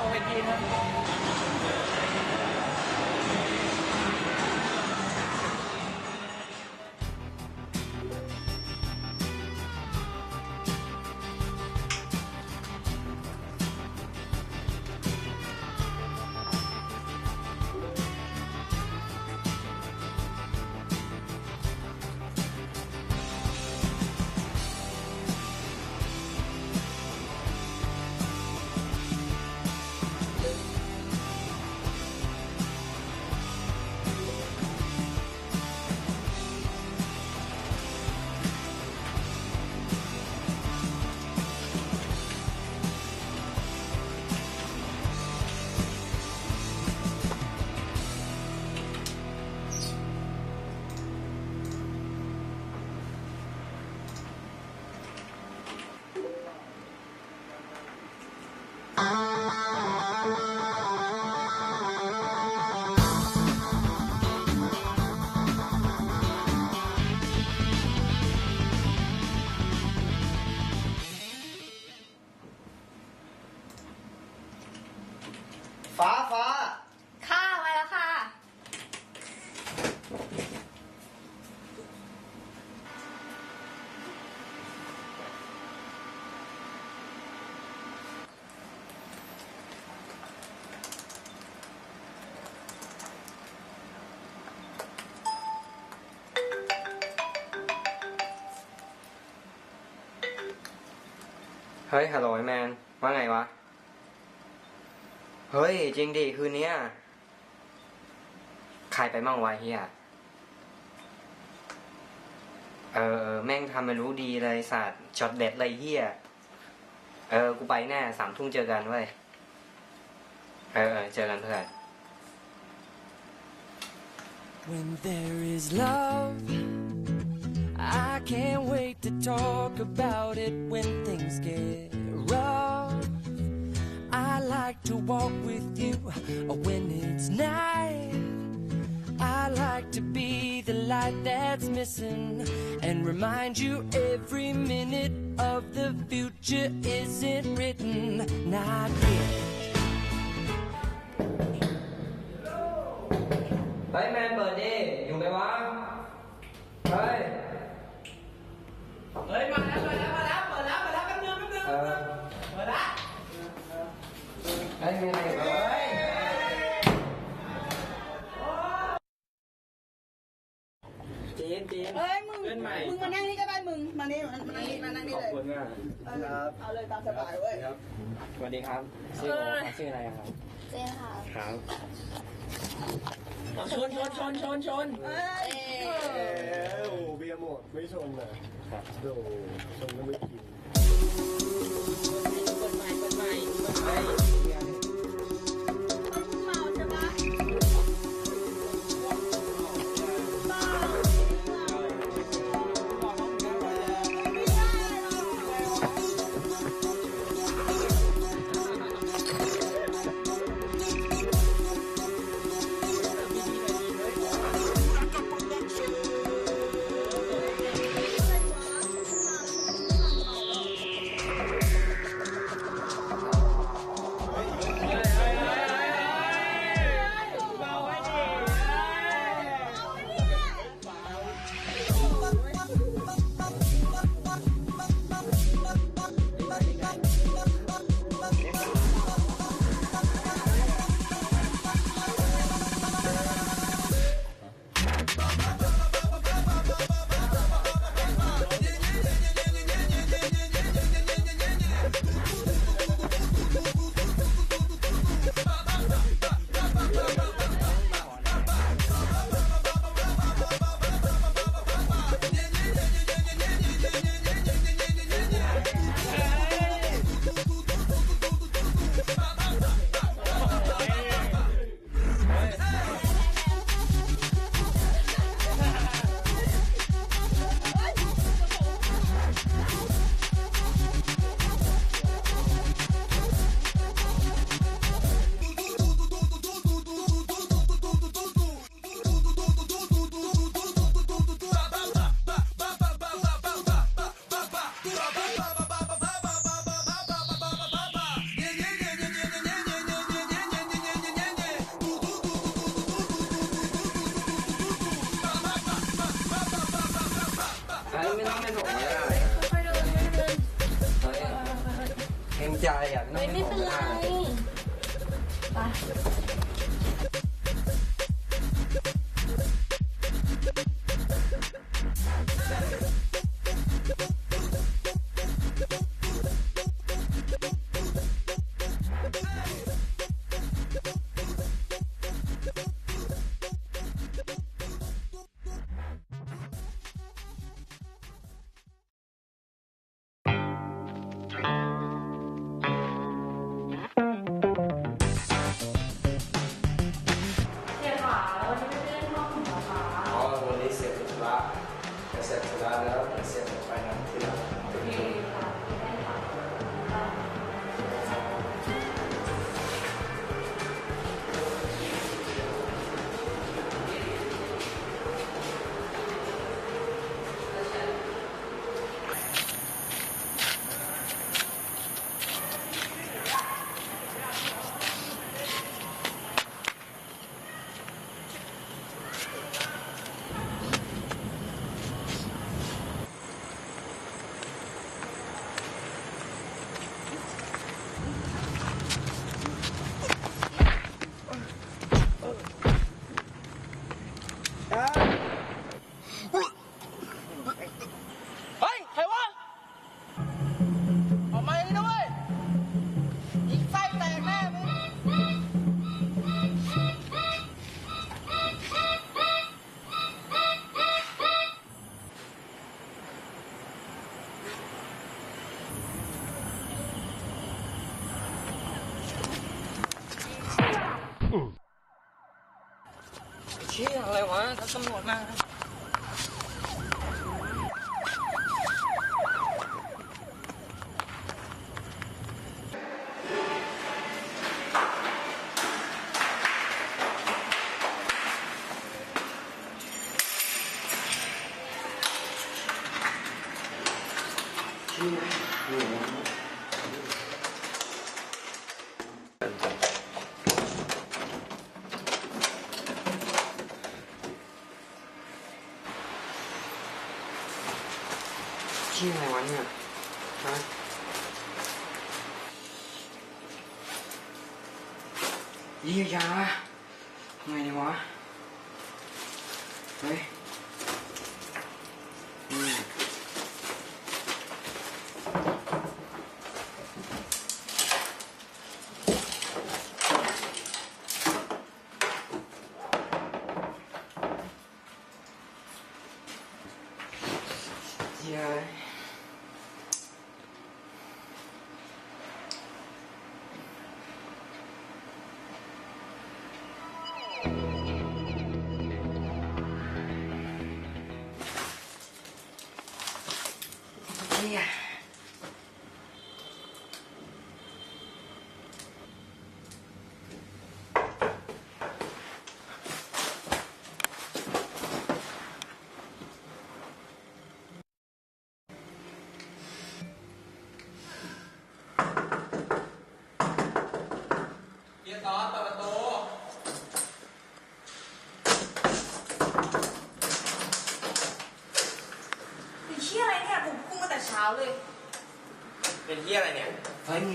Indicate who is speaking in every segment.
Speaker 1: พอไปกิน
Speaker 2: ฮ้ยฮั
Speaker 3: ล
Speaker 1: โหลแมน ว่าไงวะ เฮ้ย จริงดิ คืนนี้ใครไปมั่งวะเฮียเออ แม่งทำไม่รู้ดีเลยสตร์จอดเด็ดเลยเฮียเออ กูไปแน่สามทุ่งเจอกันเว้ย เออเจอกันเพื่อน
Speaker 4: When there is love I can't wait to talk about it when things get rough. I like to walk with you uh, when it's night. I like to be the light that's missing and remind you every minute of the future isn't written, not yet.
Speaker 1: Hey man, Bernie, you. Hey. เฮ้ย
Speaker 2: มาแล้วมาแล้วมาแล้วมาแล้วมาแล้วแป๊บนึงแป๊บนึง
Speaker 1: แป๊บมาแล้วเฮ้ยเอ้
Speaker 2: ยมึง มึงมานั่งนี่ก็ได้มึง มานี่มานั่งนี่มานั่งนี่ขอบ
Speaker 1: คุณมา
Speaker 2: กรับเอาเลยตามสบายเว้ย
Speaker 1: สวัสดีครับชื่อโอชื่ออะไรครับ
Speaker 5: เจนค่ะ
Speaker 1: ครับ
Speaker 2: ชนชนชนชนชน เอ้ย
Speaker 6: ดไม่ชนอะ
Speaker 1: ครับ
Speaker 6: โดชนก็ไม่กิน
Speaker 2: เปิดใหม่เปิดใหม่เปิดใหม่ ใจ
Speaker 1: อะ
Speaker 5: เฮ้ยไม่เป็นไรไป
Speaker 1: อะไยี่
Speaker 2: ย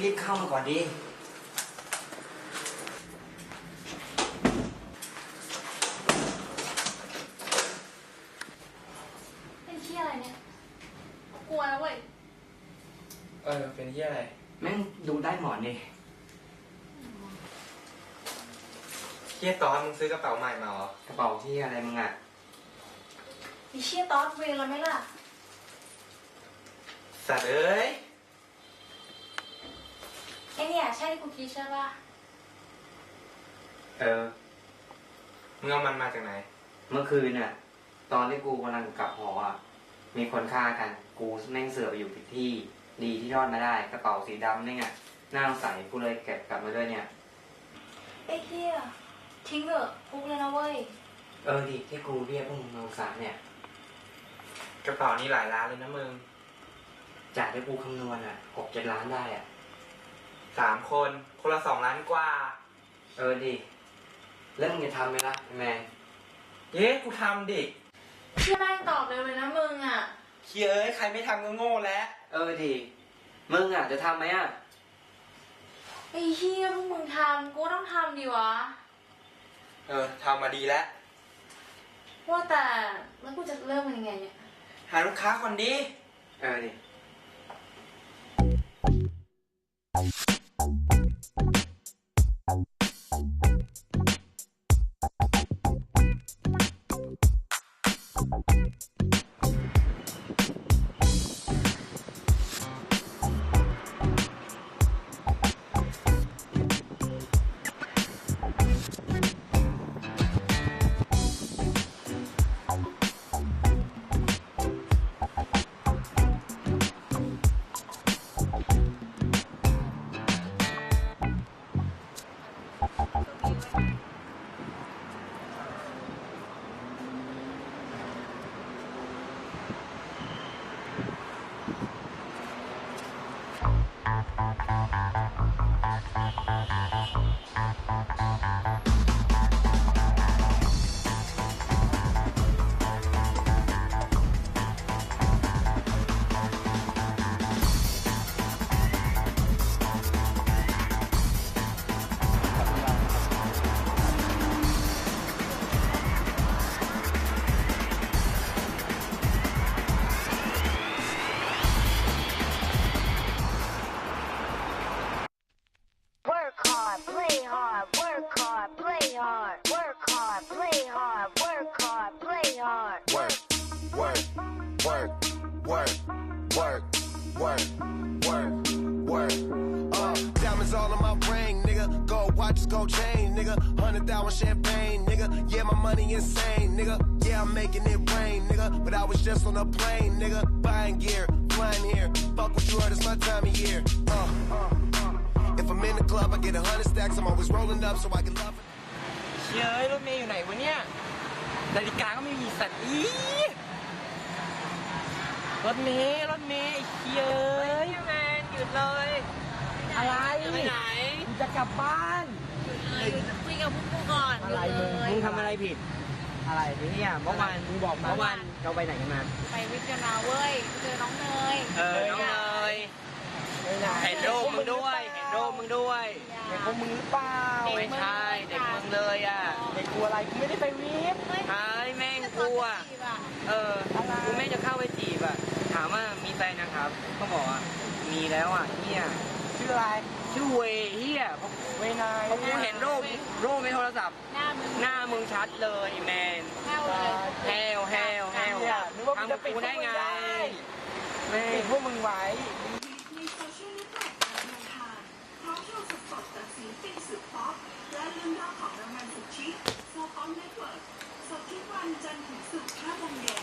Speaker 1: รีบเข้ามาก่อนดิ
Speaker 7: เป็นเชี่ยอะไรเนี่ย กลัวนะเว้ย
Speaker 2: เออ เป็นเฮียอะไร
Speaker 1: แม่งดูได้หมอนดิ
Speaker 2: เฮียตอนมึงซื้อกระเป๋าใหม่มาเหรอ
Speaker 1: กระเป๋าที่อะไรมึงอะ
Speaker 7: มีเชี่ยตอสเวรแล้วไหมล่ะ
Speaker 2: สัตว์เอ้ย
Speaker 7: ไอเนี่ยใช่ที่กูคิดใช่ป่ะ
Speaker 1: เออ
Speaker 2: มึงเอามันมาจากไหน
Speaker 1: เมื่อคืนน่ะ ตอนที่กูกำลังกลับหออะ มีคนฆ่ากัน กูแม่งเสือกอยู่ผิดที่ ดีที่รอดมาได้ กระเป๋าสีดำนี่ไงน่าสงสัยกูเลยเก็บกลับมาด้วยเนี่ย
Speaker 7: ไอ้เหี้ยทิ้งเถอะพุกเลยนะเว้ย
Speaker 1: เออดิที่กูเรียกพวกมึงมาสารเนี่ย
Speaker 2: กระเป๋านี้หลายล้านเลยนะมึง
Speaker 1: จากที่กูคำนวณอะหกเจ็ดล้านได้อะ
Speaker 2: สามคน คนละสองล้านกว่า
Speaker 1: เออดิแล้วมึงจะทำไหมล่ะไอ้แมน
Speaker 2: เย้กูทำดิ
Speaker 7: เชี่ยแม่งตอบเร็วเลยนะมึงอะ
Speaker 2: เฮียเอ้ยใครไม่ทำก็โง่แล้ว
Speaker 1: เออดิมึงอะจะทำไหมอะ
Speaker 7: ไอ้เหี้ยพวกมึงทำกูก็ต้องทำดีวะ
Speaker 2: เออทำมาดีแล้ว
Speaker 7: ว่าแต่แล้วกูจะเริ่มมันยังไงเนี่ย
Speaker 2: หาลูกค้าคนดี
Speaker 1: เออดิ
Speaker 8: But I was just on a plane, nigga. Buying gear, flying here. Fuck what you heard, it's my time of year. Uh, if I'm in the club, I get a hundred stacks. I'm always rolling up so I can love it.
Speaker 2: เฮียเอ้ย รถเมย์อยู่ไหนวะเนี่ย นาฬิกาก็ไม่มีสัตว์อีรถเมย์รถเมย์ไอ้เฮียเอ้ย
Speaker 7: แมนหยุดเลย
Speaker 2: อะไร
Speaker 7: ไปไหน
Speaker 2: กูจะกลับบ้าน
Speaker 7: เลยหยุดคุยกับพวกกูก่อน
Speaker 2: อะไร
Speaker 7: หยุ
Speaker 2: มึ
Speaker 7: ด
Speaker 2: ง
Speaker 7: เลย
Speaker 2: มึงทำอะไรผิด อะไรเนี่ยเมื่อวานมึงบอกมา
Speaker 7: เมื่อวาน
Speaker 2: เราไปไหนกันมา
Speaker 7: ไปวิทยานาเว้ยเจอน้องเนย
Speaker 2: เออน้องเนยเห็นรูปมึงด้วยเห็น
Speaker 1: โดมมึงด้วย
Speaker 2: เด็ก
Speaker 1: พวกมึงหรือเปล่าไม่ใช่เด็กมึงเลยอะ
Speaker 2: เด็กกลัวอะไรกูไม่ได้ไปวิฟ
Speaker 1: ใช่แม่งกูอะเออกูแม่งจะเข้าไปจีบอะถามว่ามีแฟนนะครับเขาบอกอะมีแล้วอะเฮีย
Speaker 2: ชื่ออะไร
Speaker 1: ชื่อเวเฮียเพราะ
Speaker 2: เวนาย
Speaker 1: เพราะกูเห็นรูปรูปในโทรศัพท์
Speaker 2: หน้ามึง
Speaker 1: หน้ามึงชัดเลยแมน
Speaker 2: แห้วเลย
Speaker 1: แฮวแฮวแฮว
Speaker 2: เนี่ยนึกว่ามึงจะ
Speaker 1: ทำ
Speaker 2: ปิด
Speaker 1: กูได้ไง
Speaker 2: พวกมึงได้
Speaker 1: แม่
Speaker 2: ปิดพวกมึงไว้
Speaker 9: ในโซเชียลเน็ตเวิร์กการเดินทางพร้อมโชว์สดๆจากศิลปินสุดป๊อปและเรื่องราวของรางวัลสุดชิคโซออนเน็ตเวิร์กสดทุกวันจันทร์ถึงศุกร์5โมงเย็น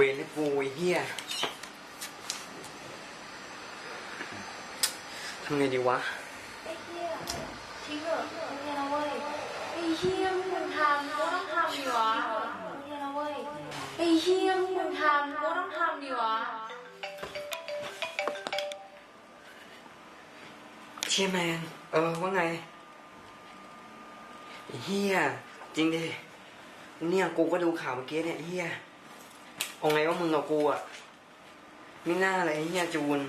Speaker 9: เว
Speaker 7: รนี่กูไอ้เฮี
Speaker 1: ยทำไงดีวะ
Speaker 7: ทิ้งเถอะเนี่ยนะเว้ยไอ้เฮียมึงทำก็ต้องทำดิวะเนี่ยนะเว้ยไอ้เฮียมึงทำก็ต้องทำดิวะ
Speaker 1: เชียแมน เออว่าไงไอ้เฮียจริงดิ เนี่ยกูก็ดูข่าวเมื่อกี้เนี่ยไอ้เฮีย เอาไงว่ามึงกับกูอะไม่น่าอะไรเฮียจูน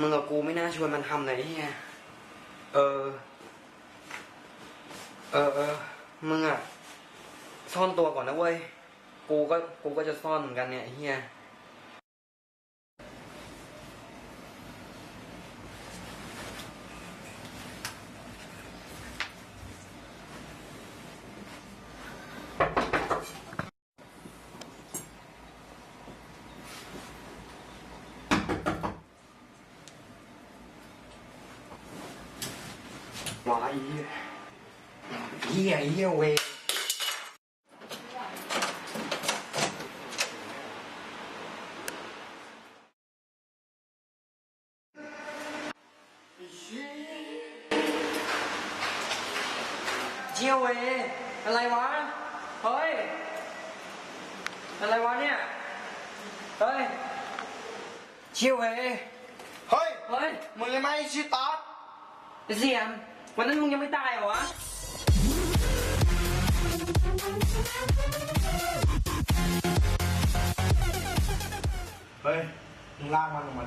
Speaker 1: มึงกับกูไม่น่าชวนมันทำเลยไรเฮียเออ เออเออมึงอะ ซ่อนตัวก่อนนะเว้ย กูก็กูก็จะซ่อนเหมือนกันเนี่ยเฮีย ว้ายเฮี
Speaker 5: มึง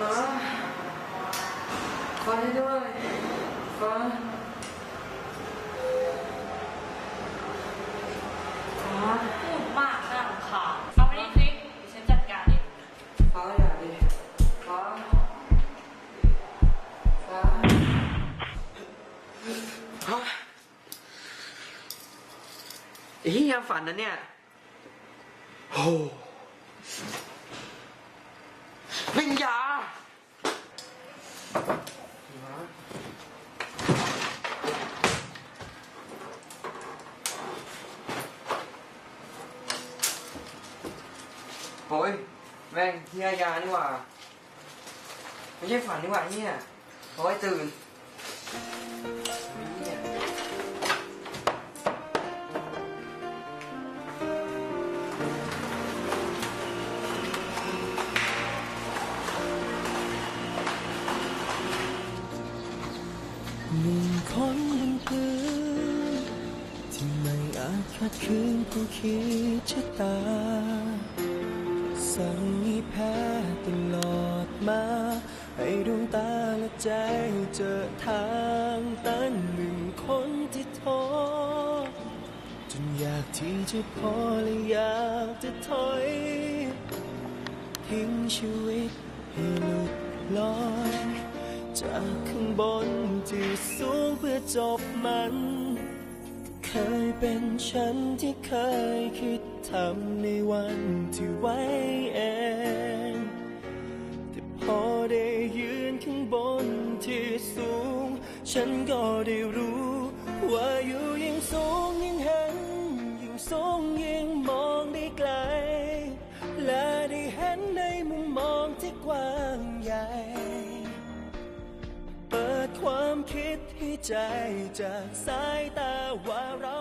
Speaker 2: ฟ้า
Speaker 1: ฟ้าช่วยด้วยฟ้าฟ้า
Speaker 2: พูดมากน่ารำคาญเอาไปนี่สิเดี๋ยวฉันจัดการเอง
Speaker 1: ฟ้าอย่าดิฟ้าฟ้าฮะเฮียฝันนะเนี่ยโอ้วิญญา
Speaker 10: โอ้ย แม่งเฮียยานี่หว่า ไม่ใช่ฝันนี่หว่าเนี่ยโอ้ยตื่นห
Speaker 11: นึ่งคนบนพื้นที่ไม่อาจขัดขืนผู้คิดชะตา จะพอและอยากจะถอยทิ้งชีวิตให้หลุดลอยจากข้างบนที่สูงเพื่อจบมัน เคยเป็นฉันที่เคยคิดทำในวันที่ไว้เองแต่พอได้ยืนข้างบนที่สูง ฉันก็ได้รู้ ว่าอยู่ยิ่งสูงยิ่งเห็นยิ่ง ทรงยิ่งมองได้ไกล และได้เห็นในมุมมองที่กว้างใหญ่ เปิดความคิดที่ใจจากสายตาว่าเรา